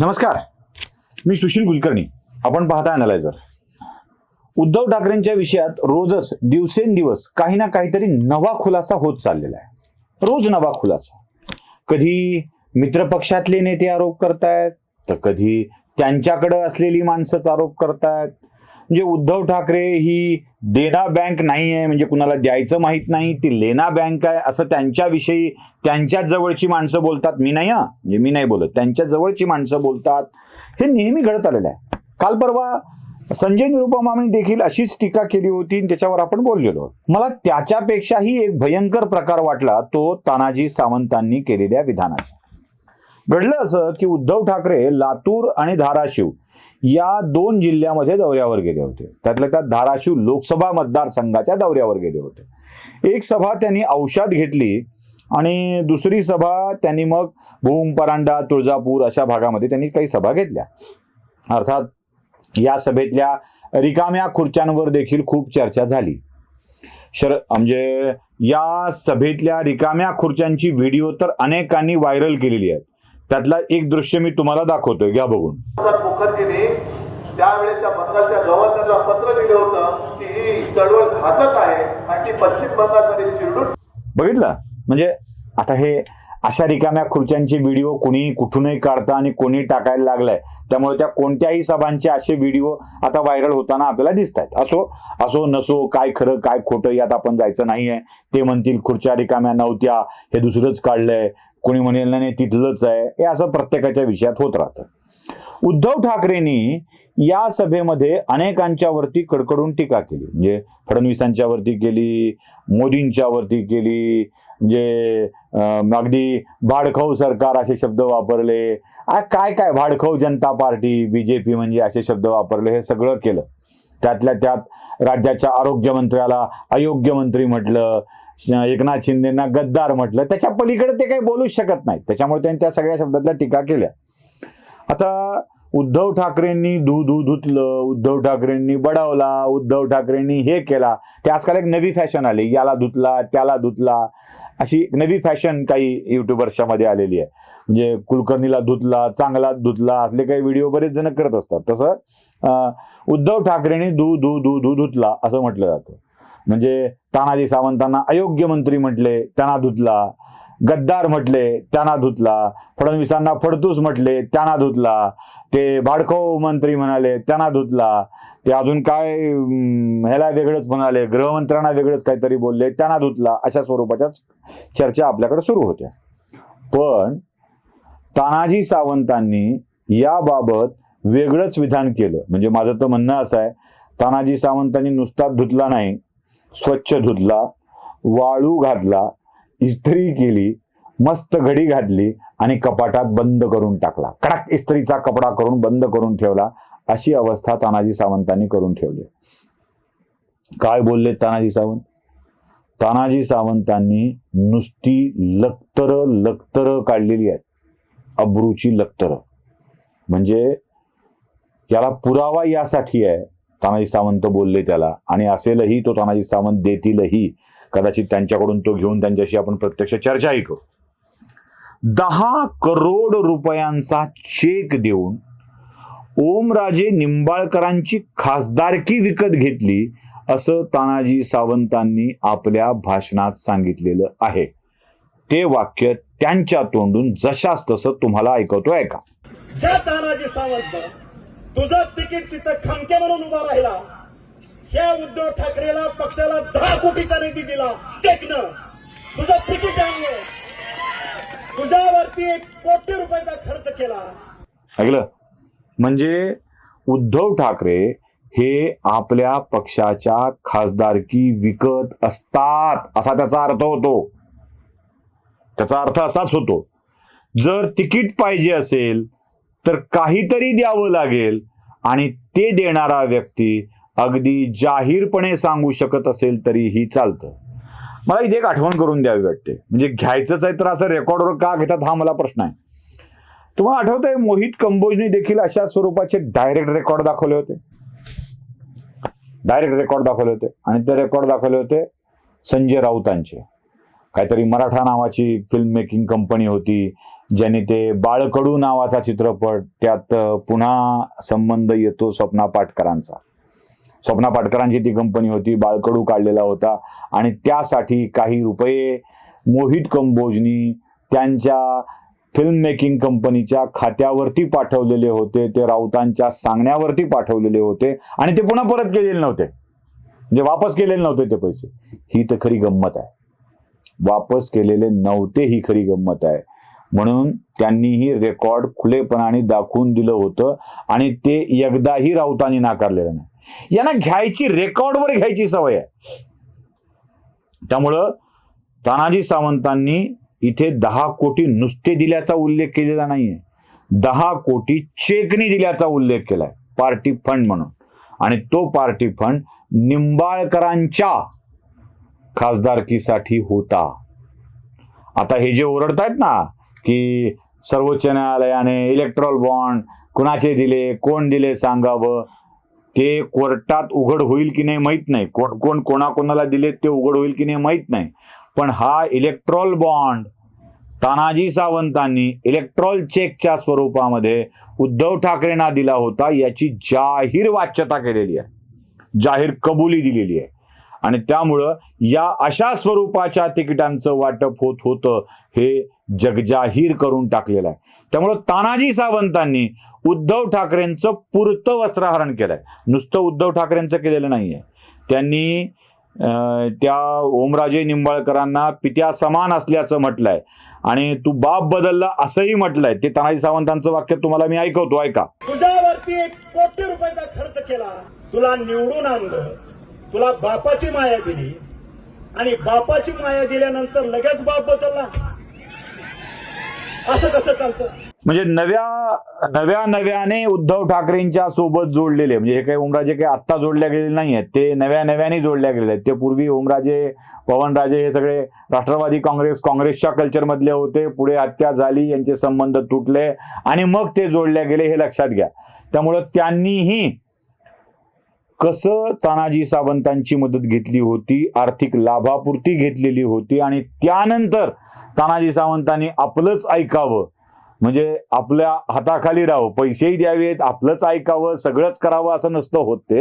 नमस्कार. मी सुशील कुलकर्णी. आपण पाहता अनालायझर उद्धव ठाकरेंच्या विषयात रोजच दिवसेंदिवस काही ना काहीतरी नवा खुलासा होत चाललेला आहे. रोज नवा खुलासा. कधी मित्रपक्षातले नेते आरोप करतायत तर कधी त्यांच्याकडे असलेली माणसंच आरोप करतायत. म्हणजे उद्धव ठाकरे ही देना बँक नाही आहे म्हणजे कुणाला द्यायचं माहीत नाही ती लेना बँक आहे असं त्यांच्याविषयी त्यांच्या जवळची माणसं बोलतात. मी नाही हा. म्हणजे मी नाही बोलत. त्यांच्या जवळची माणसं बोलतात. हे नेहमी घडत आलेलं आहे. काल परवा संजय निरुपमाने देखील अशीच टीका केली होती आणि त्याच्यावर आपण बोललेलो. मला त्याच्यापेक्षाही एक भयंकर प्रकार वाटला तो तानाजी सावंतांनी केलेल्या विधानाचा. घडलं असं की उद्धव ठाकरे लातूर आणि धाराशिव या दोन जिल्ह्यामध्ये दौऱ्यावर गेले होते. त्यातल्या त्यात धाराशिव लोकसभा मतदारसंघाच्या दौऱ्यावर गेले होते. एक सभा त्यांनी औषध घेतली आणि दुसरी सभा त्यांनी मग भूम परांडा तुळजापूर अशा भागामध्ये त्यांनी काही सभा घेतल्या. अर्थात या सभेतल्या रिकाम्या खुर्च्यांवर देखील खूप चर्चा झाली. शर म्हणजे या सभेतल्या रिकाम्या खुर्च्यांची व्हिडिओ तर अनेकांनी व्हायरल केलेली आहे त्यातला एक दृश्य मी तुम्हाला दाखवतोय. घ्या बघून. मुखर्जींनी त्यावेळेच्या बंगालच्या गव्हर्नरला पत्र लिहिलं होतं की ही चळवळ घातक आहे आणि ती पश्चिम बंगालमध्ये चिरडून बघितलं? म्हणजे आता हे अशा रिकाम्या खुर्च्यांचे व्हिडिओ कोणी कुठूनही काढतं आणि कोणी टाकायला लागलाय. त्यामुळे त्या कोणत्याही सभांचे असे व्हिडिओ आता व्हायरल होताना आपल्याला दिसत आहेत असो असो नसो काय खरं काय खोटं यात आपण जायचं नाहीये. ते म्हणतील खुर्च्या रिकाम्या नव्हत्या हे दुसरंच काढलंय. कोणी म्हणेल नाही तिथलंच आहे. हे असं प्रत्येकाच्या विषयात होत राहतं. उद्धव ठाकरेंनी या सभेमध्ये अनेकांच्या वरती कडकडून टीका केली. म्हणजे फडणवीसांच्या वरती केली मोदींच्या वरती केली म्हणजे अगदी भाडखाऊ सरकार असे शब्द वापरले. काय काय भाडखाऊ जनता पार्टी बीजेपी म्हणजे असे शब्द वापरले हे सगळं केलं. त्यातल्या त्यात राज्याच्या आरोग्यमंत्र्याला अयोग्य मंत्री म्हटलं एकनाथ शिंदेना गद्दार म्हटलं. त्याच्या पलीकडे ते काही बोलूच शकत नाही त्याच्यामुळे त्यांनी त्या सगळ्या शब्दातल्या टीका केल्या. आता उद्धव ठाकरेंनी धू धू धुतलं उद्धव ठाकरेंनी बडावला उद्धव ठाकरेंनी हे केला. ते आजकाल एक नवी फॅशन आली. याला धुतला त्याला धुतला. अशी एक नवी फॅशन काही युट्यूबर्सच्या मध्ये आलेली आहे. म्हणजे कुलकर्णीला धुतला चांगला धुतला. असले काही व्हिडिओ बरेच जण करत असतात. तसं उद्धव ठाकरेंनी धू धू धू धू धुतला असं म्हटलं जातं. म्हणजे तानाजी सावंतांना अयोग्य मंत्री म्हटले त्यांना धुतला. गद्दार म्हटले त्यांना धुतला. फडणवीसांना फडतूस म्हटले त्यांना धुतला. ते भाडखाऊ मंत्री म्हणाले त्यांना धुतला. ते अजून काय ह्याला वेगळंच म्हणाले गृहमंत्र्यांना वेगळंच काहीतरी बोलले त्यांना धुतला अशा स्वरूपाच्या चर्चा आपल्याकडे सुरू होत्या. पण तानाजी सावंतांनी याबाबत वेगळंच विधान केलं. म्हणजे माझं तर म्हणणं असं आहे तानाजी सावंतांनी नुसताच धुतला नाही स्वच्छ धुतला वाळू घातला इस्त्री केली मस्त घडी घातली आणि कपाटात बंद करून टाकला. कडक इस्त्रीचा कपडा करून बंद करून ठेवला. अशी अवस्था तानाजी सावंतांनी करून ठेवली. काय बोलले तानाजी सावंत? तानाजी सावंतांनी नुसती लक्तर लक्तर काढलेली आहेत. अब्रूची लक्तर म्हणजे याला पुरावा यासाठी आहे. तानाजी सावंत बोलले त्याला. आणि असेलही तो तानाजी सावंत देतीलही. कदाचित त्यांच्याकडून तो घेऊन त्यांच्याशी आपण प्रत्यक्ष चर्चाही करू. दहा करोड रुपयांचा चेक देऊन ओमराजे निंबाळकरांची खासदारकी विकत घेतली असं तानाजी सावंतांनी आपल्या भाषणात सांगितलेलं आहे. ते वाक्य त्यांच्या तोंडून जशास तसं तुम्हाला ऐकवतो ऐका ज्या तानाजी सावंत तुझं तिकीट तिथं खमके म्हणून उभा राहिला. ह्या उद्धव ठाकरेला पक्षाला दहा कोटीचा निधी दिला. चेकनं तुझं तिकीट आणलं तुझ्यावरती एक कोटी रुपयाचा खर्च केला. ऐकलं? म्हणजे उद्धव ठाकरे हे आपल्या पक्षाच्या खासदारकी विकत असतात असा त्याचा अर्थ होतो. त्याचा अर्थ असाच होतो. जर तिकीट पाहिजे असेल तर काहीतरी द्यावं लागेल आणि ते देणारा व्यक्ती अगदी जाहीरपणे सांगू शकत असेल तरीही चालतं. मला इथे एक आठवण करून द्यावी वाटते. म्हणजे घ्यायचंच आहे तर असं रेकॉर्डवर का घेतात हा मला प्रश्न आहे. तुम्हाला आठवतंय मोहित कंबोजने देखील अशा स्वरूपाचे डायरेक्ट रेकॉर्ड दाखवले होते? डायरेक्ट रेकॉर्ड दाखवले होते. आणि ते रेकॉर्ड दाखवले होते संजय राऊतांचे. काहीतरी मराठा नावाची फिल्म मेकिंग कंपनी होती ज्याने ते बाळकडू नावाचा चित्रपट त्यात पुन्हा संबंध येतो स्वप्ना पाटकरांचा. स्वप्ना पाटकरांची ती कंपनी होती बाळकडू काढलेला होता. आणि त्यासाठी काही रुपये मोहित कंबोजनी त्यांच्या फिल्म मेकिंग कंपनीच्या खात्यावरती पाठवलेले होते. ते राऊतांच्या सांगण्यावरती पाठवलेले होते. आणि ते पुन्हा परत केलेले नव्हते. म्हणजे वापस केलेले नव्हते ते पैसे. ही तर खरी गंमत आहे. वापस केलेले नव्हते ही खरी गंमत आहे. म्हणून त्यांनीही रेकॉर्ड खुलेपणाने दाखवून दिलं होतं आणि ते एकदाही राऊतांनी नाकारलेलं नाही. यांना घ्यायची रेकॉर्डवर घ्यायची सवय आहे. त्यामुळं तानाजी सावंतांनी इथे दहा कोटी नुसते दिल्याचा उल्लेख केलेला नाहीये. दहा कोटी चेकनी दिल्याचा उल्लेख केलाय. पार्टी फंड म्हणून. आणि तो पार्टी फंड निंबाळकरांच्या खासदारकीसाठी होता. आता हे जे ओरडतायत ना की सर्वोच्च न्यायालयाने इलेक्ट्रॉल बॉन्ड कुणाचे दिले कोण दिले सांगावं ते कोर्टात उघड होईल की नाही माहीत नाही. कोण कोण कोणाकोणाला दिले ते उघड होईल की नाही माहीत नाही. पण हा इलेक्ट्रॉल बॉन्ड तानाजी सावंतांनी इलेक्ट्रॉल चेकच्या स्वरूपामध्ये उद्धव ठाकरेंना दिला होता याची जाहीर वाच्यता केलेली आहे. जाहीर कबुली दिलेली आहे. आणि त्यामुळं या अशा स्वरूपाच्या तिकिटांचं वाटप होत होतं हे जगजाहीर करून टाकलेलं आहे. त्यामुळं तानाजी सावंतांनी उद्धव ठाकरेंचं पुरतं वस्त्रहरण केलंय. नुसतं उद्धव ठाकरेंचं केलेलं नाही आहे त्यांनी त्या ओमराजे निंबाळकरांना पित्या समान असल्याचं म्हटलंय. आणि तू बाप बदलला असंही म्हटलंय. ते तानाजी सावंतांचं वाक्य तुम्हाला मी ऐकवतो ऐका. तुझ्यावरती एक कोटी रुपयाचा खर्च केला. तुला निवडून आणलं. तुला बापाची माया दिली. आणि बापाची माया दिल्यानंतर लगेच बाप बदलला. असं कसं चालतं? म्हणजे नव्या नव्या नव्याने उद्धव ठाकरेंच्या सोबत जोडलेले म्हणजे हे काही ओमराजे काही आत्ता जोडल्या गेलेले नाही आहेत ते नव्या नव्याने जोडल्या गेलेले आहेत. ते पूर्वी ओमराजे पवनराजे हे सगळे राष्ट्रवादी काँग्रेस काँग्रेसच्या कल्चरमधले होते. पुढे हत्या झाली यांचे संबंध तुटले आणि मग ते जोडल्या गेले हे लक्षात घ्या. त्यामुळं त्यांनीही कसं तानाजी सावंतांची मदत घेतली होती आर्थिक लाभापुरती घेतलेली होती आणि त्यानंतर तानाजी सावंतांनी आपलंच ऐकावं. म्हणजे आपल्या हाताखाली राहावं. पैसेही द्यावेत आपलंच ऐकावं सगळंच करावं असं नसतं होत ते.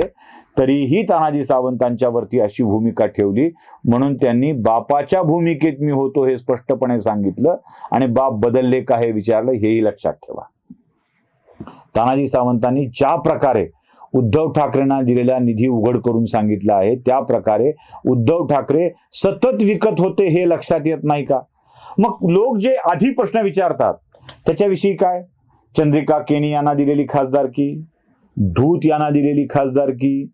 तरीही तानाजी सावंतांच्यावरती अशी भूमिका ठेवली. म्हणून त्यांनी बापाच्या भूमिकेत मी होतो हे स्पष्टपणे सांगितलं आणि बाप बदलले का हे विचारलं हेही लक्षात ठेवा. तानाजी सावंतांनी ज्या प्रकारे उद्धव ठाकरेंना दिलेला निधी उघड करून सांगितला आहे. त्या प्रकारे उद्धव ठाकरे सतत विकत होते हे लक्षात येत नाही का? मग लोक जे आधी प्रश्न विचारतात त्याच्याविषयी काय? चंद्रिका केनी यांना दिलेली खासदारकी धूत यांना दिलेली खासदारकी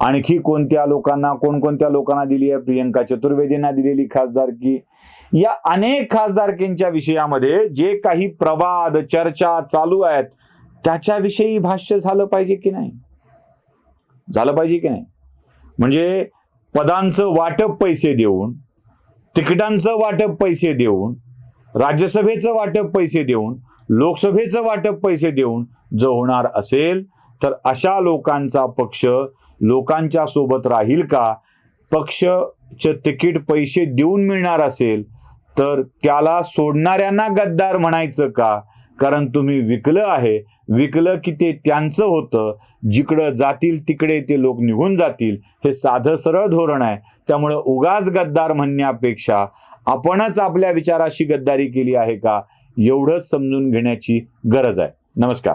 आणखी कोणत्या लोकांना कोणकोणत्या लोकांना दिली आहे? प्रियंका चतुर्वेदींना दिलेली खासदारकी या अनेक खासदारकींच्या विषयामध्ये जे काही प्रवाद चर्चा चालू आहेत त्याच्याविषयी भाष्य झालं पाहिजे की नाही? झालं पाहिजे की नाही? म्हणजे पदांचं वाटप पैसे देऊन तिकिटांचं वाटप पैसे देऊन राज्यसभेचं वाटप पैसे देऊन लोकसभेचं वाटप पैसे देऊन जर होणार असेल तर अशा लोकांचा पक्ष लोकांच्या सोबत राहील का? पक्षचे तिकीट पैसे देऊन मिळणार असेल तर त्याला सोडणाऱ्यांना गद्दार म्हणायचं का? कारण तुम्ही विकलं आहे विकलं की ते त्यांचं होतं. जिकडं जातील तिकडे ते लोक निघून जातील. हे साधं सरळ धोरण आहे. त्यामुळं उगाच गद्दार म्हणण्यापेक्षा आपणच आपल्या विचाराशी गद्दारी केली आहे का? एवढंच समजून घेण्याची गरज आहे. नमस्कार.